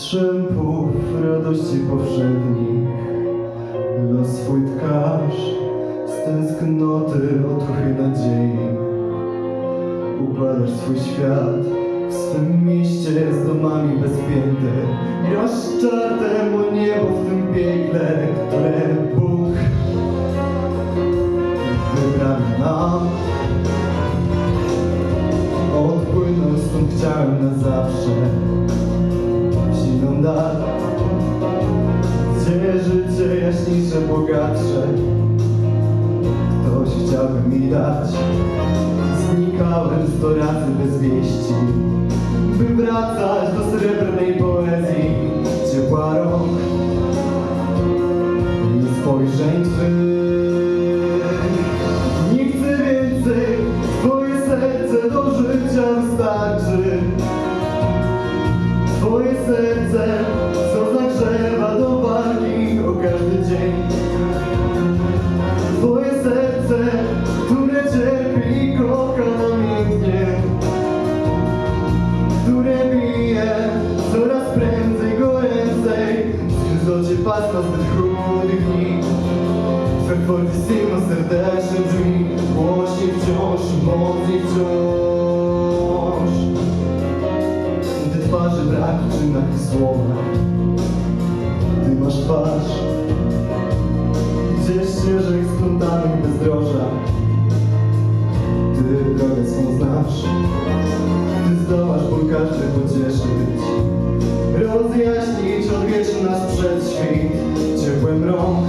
Strzępów radości powszednich. Los swój tkasz Z tęsknoty otuchy nadziei Układasz swój świat W swym mieście z domami bezpięty Grasz czartem o niebo w tym piekle Które Bóg wybrał nam. Odpłynąć stąd chciałem na zawsze bogatsze Ktoś chciałby mi dać. Znikałem sto razy bez wieści. By wracać do srebrnej poezji. Ciepła rąk i spojrzeń twych. Nie chcę więcej, twoje serce do życia wystarczy. Twoje serce, co zagrzewa do walki o każdy dzień Zgryzocie pasma zbyt chudych dni Twe fortissimo serdeczne brzmi Głośniej wciąż, mocniej wciąż. Gdy twarzy brak w czynach i słowach Ty masz twarz Gdzieś ścieżek splątanych bezdroża. Ty drogę swą znasz Ty zdołasz ból każdy odwieczy nas przed świt. Ciepłem rąk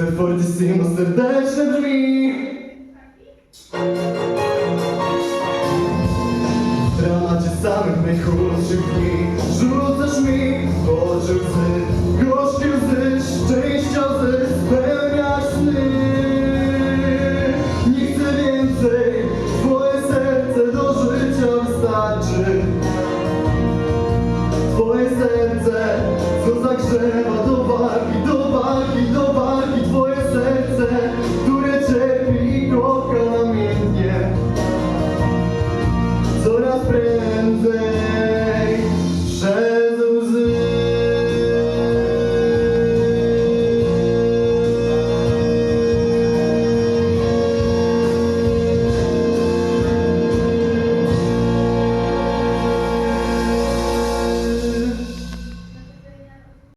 Twe fortissimo serdeczne brzmi W dramacie samych najchudszych dni friends eh.